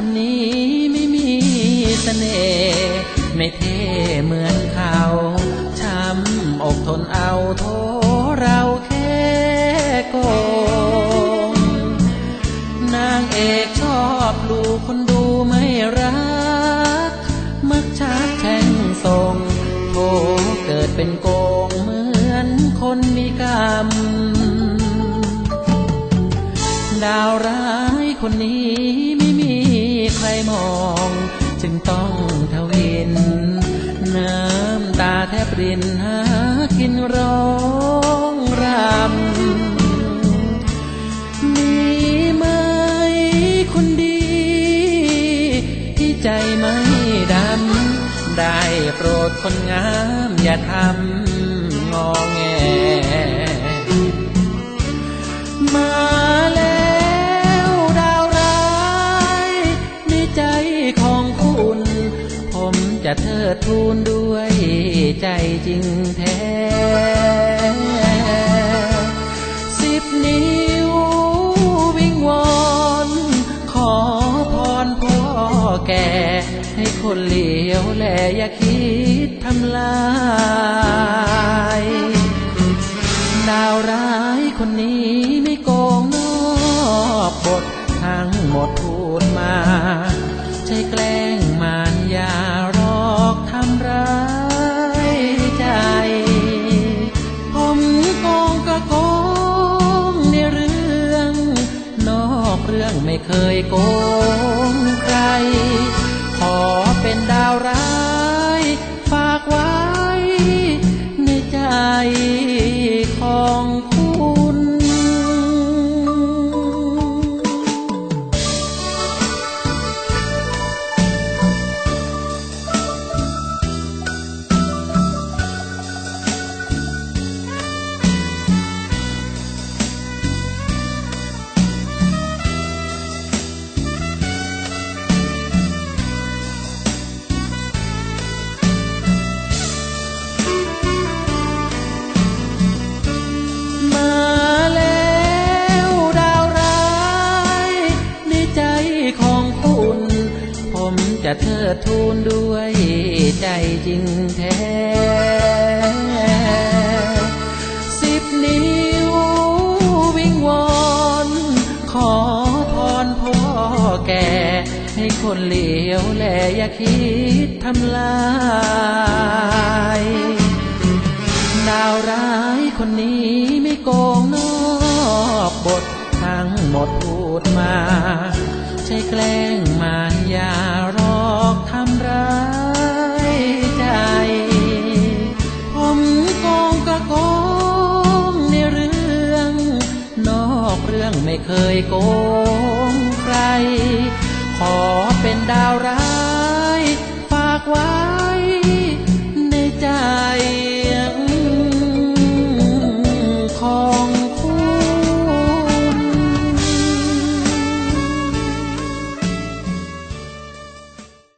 คนนี้ไม่มีเสน่ห์ไม่เท่เหมือนเขาช้ำอกทนเอาโทเราแค่โกงนางเอกชอบลูกคนดูไม่รัก มักชักแช่งส่งโทเกิดเป็นโกงเหมือนคนมีกรรมดาวร้ายคนนี้ องจึงต้องทวิน น้ำตาแทบรินหากินร้องรำ มีไหมคนดี ที่ใจไม่ดำ ได้โปรดคนงามอย่าทำ ของคุณ ผมจะเทิดทูนด้วยใจจริงแท้ สิบนิ้ววิงวอนขอพรพ่อแก่ ให้คนเหลียวแลอย่าคิดทำลาย ดาวร้ายคนนี้ งมารยาหลอกทำร้ายใจ ผมโกงก็โกงในเรื่อง นอกเรื่องไม่เคยโกงใคร ขอเป็นดาวร้าย ฝากไว้ในใจของคุณ เทิดทูนด้วยใจจริงแท้ สิบนิ้ววิงวอนขอพรพ่อแก่ ให้คนเหลียวแลอย่าคิดทำลายดาวร้ายคนนี้ไม่โกงนอกบททั้งหมดพูดมา ใช่แกล้งมายา อกเรื่องไม่เคยโกงใคร ขอเป็นดาวร้าย